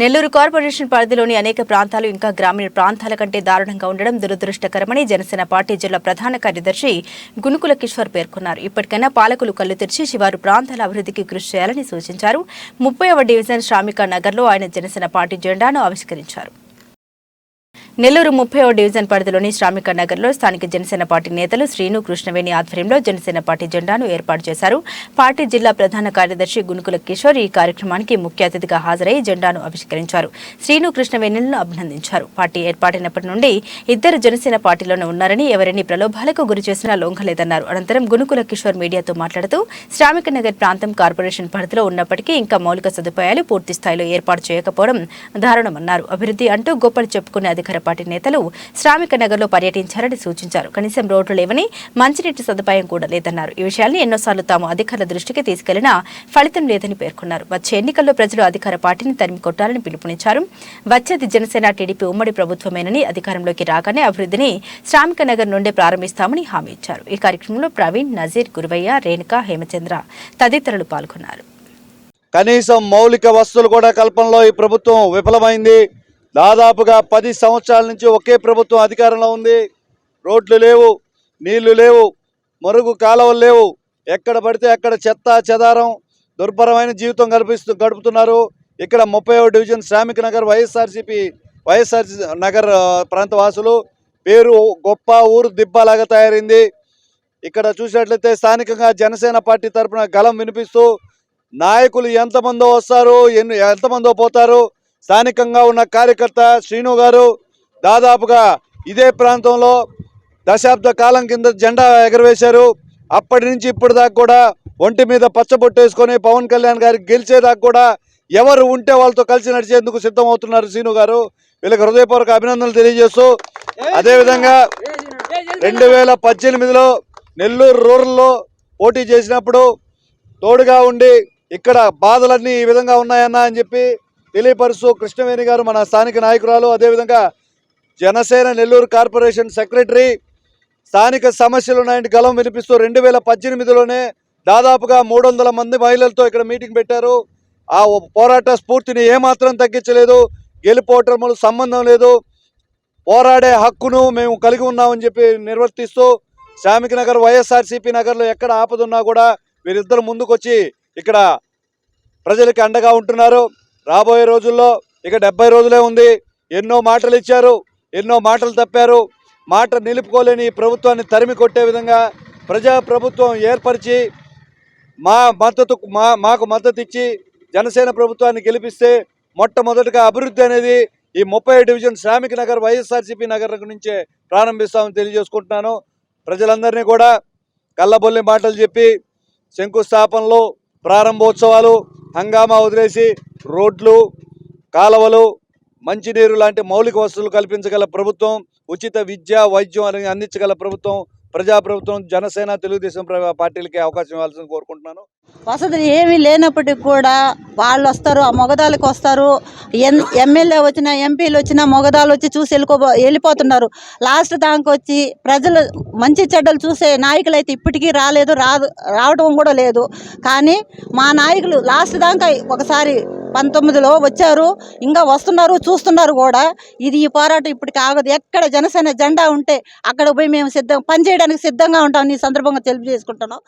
Nellore corporation పరిధిలోని అనేక ప్రాంతాలు ఇంకా గ్రామీణ ప్రాంతాల కంటే దారుణంగా ఉండడం దురదృష్టకరమని జనసేన పార్టీ జిల్లా ప్రధాన కార్యదర్శి గునుకుల కిషోర్ పేర్కొన్నారు. ఇప్పటికైనా పాలకులు కళ్ళు తెరిచి శివారు ప్రాంతాల అభివృద్ధికి కృషి చేయాలని సూచించారు. ముప్పైవ డివిజన్ శ్రామిక నగర్లో ఆయన జనసేన పార్టీ జెండాను ఆవిష్కరించారు. నెల్లూరు ముప్పైవ డివిజన్ పరిధిలోని శ్రామిక నగర్లో స్థానిక జనసేన పార్టీ నేతలు శ్రీను కృష్ణవేణి ఆధ్వర్యంలో జనసేన పార్టీ జెండాను ఏర్పాటు చేశారు. పార్టీ జిల్లా ప్రధాన కార్యదర్శి గునుకుల కిషోర్ ఈ కార్యక్రమానికి ముఖ్య అతిథిగా హాజరై జెండాను ఆవిష్కరించారు. శ్రీను కృష్ణవేణులను అభినందించారు. పార్టీ ఏర్పాటైనప్పటి నుండి ఇద్దరు జనసేన పార్టీలోనే ఉన్నారని ఎవరిని ప్రలోభాలకు గురి చేసినా లొంగలేదన్నారు. అనంతరం గునుకుల కిషోర్ మీడియాతో మాట్లాడుతూ శ్రామిక నగర్ ప్రాంతం కార్పొరేషన్ పరిధిలో ఉన్నప్పటికీ ఇంకా మౌలిక సదుపాయాలు పూర్తి స్థాయిలో ఏర్పాటు చేయకపోవడం దారుణమన్నారు. అభివృద్ధి అంటూ గొప్పలు చెప్పుకునే అధికార పార్టీ నేతలు శ్రామిక నగర్లో పర్యటించారని సూచించారు. కనీసం రోడ్లు లేవని మంచినీటి సదుపాయం కూడా లేదన్నారు. ఈ విషయాన్ని ఎన్నోసార్లు తాము అధికారుల దృష్టికి తీసుకెళ్ళినా ఫలితం లేదని పేర్కొన్నారు. వచ్చే ఎన్నికల్లో ప్రజలు అధికార పార్టీని తరిమి కొట్టాలని పిలుపునిచ్చారు. వచ్చేది జనసేన టీడీపీ ఉమ్మడి ప్రభుత్వమేనని అధికారంలోకి రాగానే అభివృద్ధిని శ్రామిక నగర్ నుండే ప్రారంభిస్తామని హామీ ఇచ్చారు. ఈ కార్యక్రమంలో ప్రవీణ్ నజీర్ గురువయ్య రేణుక హేమచంద్ర తదితరులు పాల్గొన్నారు. కనీసం మౌలిక వస్తువులు కూడా కల్పనలో ఈ ప్రభుత్వం విఫలమైంది. దాదాపుగా పది సంవత్సరాల నుంచి ఒకే ప్రభుత్వం అధికారంలో ఉంది. రోడ్లు లేవు నీళ్ళు లేవు మరుగు కాలువలు లేవు. ఎక్కడ పడితే అక్కడ చెత్త చెదారం దుర్భరమైన జీవితం గడిపిస్తూ గడుపుతున్నారు. ఇక్కడ ముప్పై డివిజన్ శ్రామిక నగర్ వైఎస్ఆర్సీపీ వైఎస్ఆర్ నగర్ ప్రాంత వాసులు పేరు గొప్ప ఊరు దిబ్బలాగా తయారైంది. ఇక్కడ చూసినట్లయితే స్థానికంగా జనసేన పార్టీ తరపున గలం వినిపిస్తూ నాయకులు ఎంతమందో వస్తారు ఎన్ని ఎంతమందో పోతారు స్థానికంగా ఉన్న కార్యకర్త శ్రీను గారు దాదాపుగా ఇదే ప్రాంతంలో దశాబ్ద కాలం కింద జెండా ఎగరవేశారు. అప్పటి నుంచి ఇప్పటి దాకా కూడా ఒంటి మీద పచ్చబొట్టేసుకొని పవన్ కళ్యాణ్ గారికి గెలిచేదాకా కూడా ఎవరు ఉంటే వాళ్ళతో కలిసి నడిచేందుకు సిద్ధమవుతున్నారు శ్రీను గారు. వీళ్ళకి హృదయపూర్వక అభినందనలు తెలియజేస్తూ అదేవిధంగా రెండు వేల పద్దెనిమిదిలో నెల్లూరు రూరల్లో పోటీ చేసినప్పుడు తోడుగా ఉండి ఇక్కడ బాధలన్నీ ఈ విధంగా ఉన్నాయన్నా అని చెప్పి తెలియపరుస్తూ కృష్ణవేణి గారు మన స్థానిక నాయకురాలు అదేవిధంగా జనసేన నెల్లూరు కార్పొరేషన్ సెక్రటరీ స్థానిక సమస్యలు ఉన్నాయంటే గలం వినిపిస్తూ రెండు వేల పద్దెనిమిదిలోనే దాదాపుగా మూడు వందల మంది మహిళలతో ఇక్కడ మీటింగ్ పెట్టారు. ఆ పోరాట స్ఫూర్తిని ఏమాత్రం తగ్గించలేదు. గెలుపోటములు సంబంధం లేదు. పోరాడే హక్కును మేము కలిగి ఉన్నామని చెప్పి నిర్వర్తిస్తూ శ్రామిక నగర్ వైఎస్ఆర్సీపీ నగర్లో ఎక్కడ ఆపదున్నా కూడా వీరిద్దరు ముందుకొచ్చి ఇక్కడ ప్రజలకి అండగా ఉంటున్నారు. రాబోయే రోజుల్లో ఇక డెబ్బై రోజులే ఉంది. ఎన్నో మాటలు ఇచ్చారు ఎన్నో మాటలు తప్పారు. మాట నిలుపుకోలేని ప్రభుత్వాన్ని తరిమి కొట్టే విధంగా ప్రజా ప్రభుత్వం ఏర్పరిచి మా మద్దతు మా మాకు మద్దతు ఇచ్చి జనసేన ప్రభుత్వాన్ని గెలిపిస్తే మొట్టమొదటిగా అభివృద్ధి అనేది ఈ ముప్పై డివిజన్ శ్రామిక నగర్ వైఎస్ఆర్సీపీ నగర్ నుంచే ప్రారంభిస్తామని తెలియజేసుకుంటున్నాను. ప్రజలందరినీ కూడా కళ్ళబొల్లి మాటలు చెప్పి శంకుస్థాపనలు ప్రారంభోత్సవాలు హంగామా వదిలేసి రోడ్లు కాలువలు మంచినీరు లాంటి మౌలిక వసతులు కల్పించగల ప్రభుత్వం ఉచిత విద్య వైద్యం అనేది అందించగల ప్రభుత్వం ప్రజాప్రభుత్వం జనసేన తెలుగుదేశం ప్ర- పార్టీలకి అవకాశం ఇవ్వాల్సింది కోరుకుంటున్నాను. వసతులు ఏమీ లేనప్పటికి కూడా వాళ్ళు వస్తారు ఆ మొగదాలకు వస్తారు. ఎన్ ఎమ్మెల్యే వచ్చినా ఎంపీలు వచ్చినా మొగదాలు వచ్చి చూసి వెళ్ళిపో వెళ్ళిపోతున్నారు. లాస్ట్ దానికి వచ్చి ప్రజలు మంచి చెడ్డలు చూసే నాయకులు అయితే ఇప్పటికీ రాలేదు రాదు రావడం కూడా లేదు. కానీ మా నాయకులు లాస్ట్ దాకా ఒకసారి పంతొమ్మిదిలో వచ్చారు. ఇంకా వస్తున్నారు చూస్తున్నారు కూడా. ఇది ఈ పోరాటం ఇప్పటికి ఆగదు. ఎక్కడ జనసేన జెండా ఉంటే అక్కడ పోయి మేము సిద్ధం పనిచేయడానికి సిద్ధంగా ఉంటాం ఈ సందర్భంగా తెలియజేసుకుంటున్నాం.